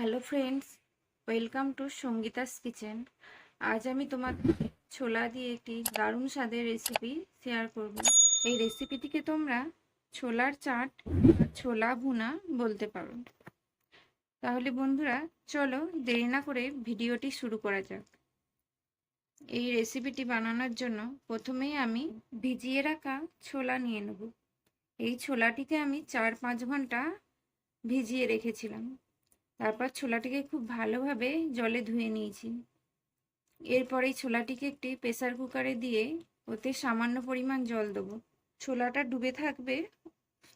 Hello friends welcome to Sangeeta's kitchen আজ আমি তোমাদের ছোলা দিয়ে একটি দারুণ স্বাদের রেসিপি শেয়ার করব। এই রেসিপিটিকে তোমরা ছোলার চাট ছোলা ভুনা বলতে পারো। তাহলে বন্ধুরা, চলো দেরি না করে ভিডিওটি শুরু করা যাক। এই রেসিপিটি বানানোর জন্য প্রথমেই আমি ভিজিয়ে রাখা ছোলা নিয়ে নেব। এই ছোলাটিকে আমি চার পাঁচ ঘণ্টা ভিজিয়ে রেখেছিলাম। তারপর ছোলাটিকে খুব ভালোভাবে জলে ধুয়ে নিয়েছি। এরপর এই ছোলাটিকে একটি প্রেসার কুকারে দিয়ে ওতে সামান্য পরিমাণ জল দেবো। ছোলাটা ডুবে থাকবে,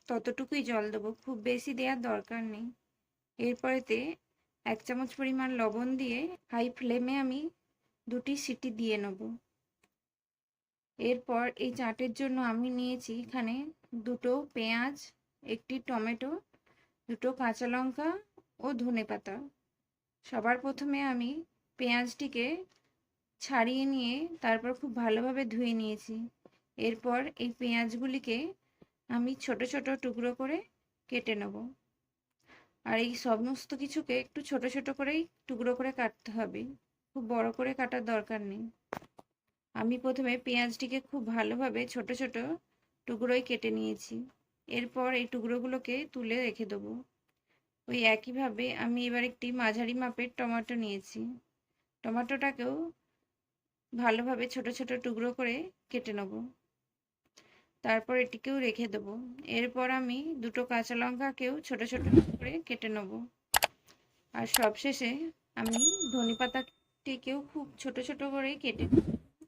ততটুকুই জল দেবো, খুব বেশি দেওয়ার দরকার নেই। এরপরেতে এক চামচ পরিমাণ লবণ দিয়ে হাই ফ্লেমে আমি দুটি সিটি দিয়ে নেব। এরপর এই চাটের জন্য আমি নিয়েছি এখানে দুটো পেঁয়াজ, একটি টমেটো, দুটো কাঁচা লঙ্কা ও ধনে পাতা। সবার প্রথমে আমি পেঁয়াজটিকে ছাড়িয়ে নিয়ে তারপর খুব ভালোভাবে ধুয়ে নিয়েছি। এরপর এই পেঁয়াজগুলিকে আমি ছোট ছোট টুকরো করে কেটে নেব। আর এই সমস্ত কিছুকে একটু ছোট ছোট করেই টুকরো করে কাটতে হবে। খুব বড় করে কাটার দরকার নেই। আমি প্রথমে পেঁয়াজটিকে খুব ভালোভাবে ছোট ছোট টুকরোই কেটে নিয়েছি। এরপর এই টুকরোগুলোকে তুলে রেখে দেবো। ওই একইভাবে আমি এবার একটি মাঝারি মাপের টমেটো নিয়েছি। টমেটোটাকেও ভালোভাবে ছোট ছোট টুকরো করে কেটে নেব। তারপর এটিকেও রেখে দেবো। এরপর আমি দুটো কাঁচা লঙ্কাকেও ছোট ছোট করে কেটে নেব। আর সবশেষে আমি ধনে পাতাটিকেও খুব ছোট ছোট করে কেটে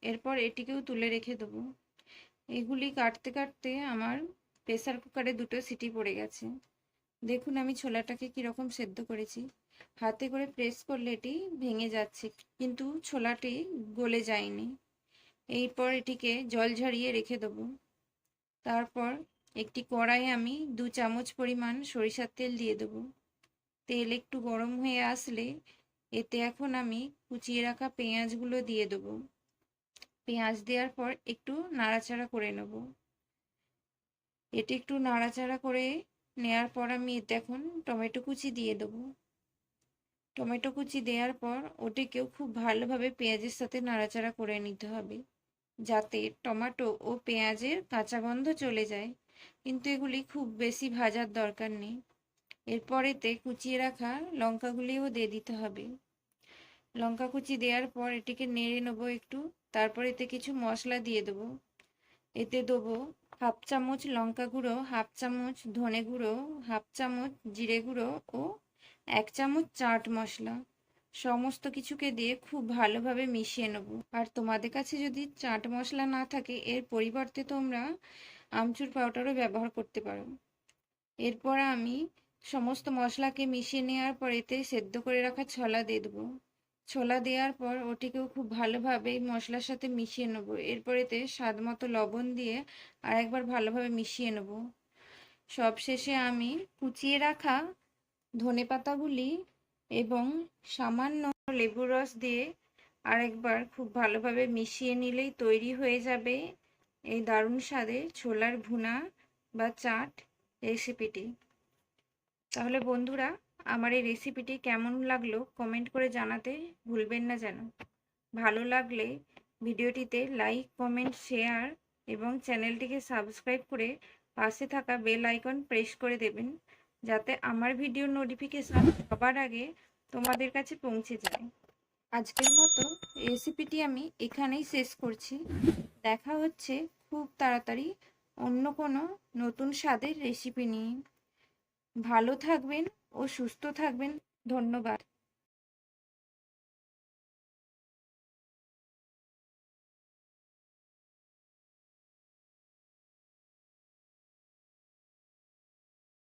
এরপর এটিকেও তুলে রেখে দেবো। এগুলি কাটতে কাটতে আমার প্রেসার কুকারে দুটো সিটি পড়ে গেছে। দেখুন আমি ছোলাটাকে কীরকম সেদ্ধ করেছি। হাতে করে প্রেস করলে এটি ভেঙে যাচ্ছে, কিন্তু ছোলাটি গলে যায়নি। এরপর এটিকে জল ঝরিয়ে রেখে দেবো। তারপর একটি কড়াইয়ে আমি দু চামচ পরিমাণ সরিষার তেল দিয়ে দেবো। তেল একটু গরম হয়ে আসলে এতে এখন আমি কুচিয়ে রাখা পেঁয়াজগুলো দিয়ে দেবো। পেঁয়াজ দেওয়ার পর একটু নাড়াচাড়া করে নেব। এটি একটু নাড়াচাড়া করে নেওয়ার পর আমি এতে এখন টমেটো কুচি দিয়ে দেবো। টমেটো কুচি দেওয়ার পর ওটিকেও খুব ভালোভাবে পেঁয়াজের সাথে নাড়াচাড়া করে নিতে হবে, যাতে টমেটো ও পেঁয়াজের কাঁচা গন্ধ চলে যায়। কিন্তু এগুলি খুব বেশি ভাজার দরকার নেই। এরপর এতে কুচিয়ে রাখা লঙ্কাগুলিও দিয়ে দিতে হবে। লঙ্কা কুচি দেওয়ার পর এটিকে নেড়ে নেব একটু, তারপর এতে কিছু মশলা দিয়ে দেবো। এতে দেবো হাফ চামচ লঙ্কা গুঁড়ো, হাফ চামচ ধনে গুঁড়ো, হাফ চামচ জিরে গুঁড়ো ও এক চামচ চাট মশলা। সমস্ত কিছুকে দিয়ে খুব ভালোভাবে মিশিয়ে নেব। আর তোমাদের কাছে যদি চাট মশলা না থাকে, এর পরিবর্তে তোমরা আমচুর পাউডারও ব্যবহার করতে পারো। এরপর আমি সমস্ত মশলাকে মিশিয়ে নেওয়ার পর এতে সেদ্ধ করে রাখা ছলা দিয়ে দেবো। ছোলা দেওয়ার পর ওটিকেও খুব ভালোভাবে মশলার সাথে মিশিয়ে নেব। এরপর এতে স্বাদ মতো লবণ দিয়ে আর একবার ভালোভাবে মিশিয়ে নেব। সবশেষে আমি কুচিয়ে রাখা ধনে পাতাগুলি এবং সামান্য লেবুর রস দিয়ে আরেকবার খুব ভালোভাবে মিশিয়ে নিলেই তৈরি হয়ে যাবে এই দারুণ স্বাদে ছোলার ভুনা বা চাট রেসিপিটি। তাহলে বন্ধুরা আমার এই রেসিপিটি কেমন লাগল কমেন্ট করে জানাতে ভুলবেন না যেন। ভালো লাগলে ভিডিওটিতে লাইক কমেন্ট শেয়ার এবং চ্যানেলটিকে সাবস্ক্রাইব করে পাশে থাকা বেল আইকন প্রেস করে দেবেন, যাতে আমার ভিডিও নোটিফিকেশান সবার আগে তোমাদের কাছে পৌঁছে যায়। আজকের মতো রেসিপিটি আমি এখানেই শেষ করছি। দেখা হচ্ছে খুব তাড়াতাড়ি অন্য কোনো নতুন স্বাদের রেসিপি নিয়ে। ভালো থাকবেন ও সুস্থ থাকবেন। ধন্যবাদ।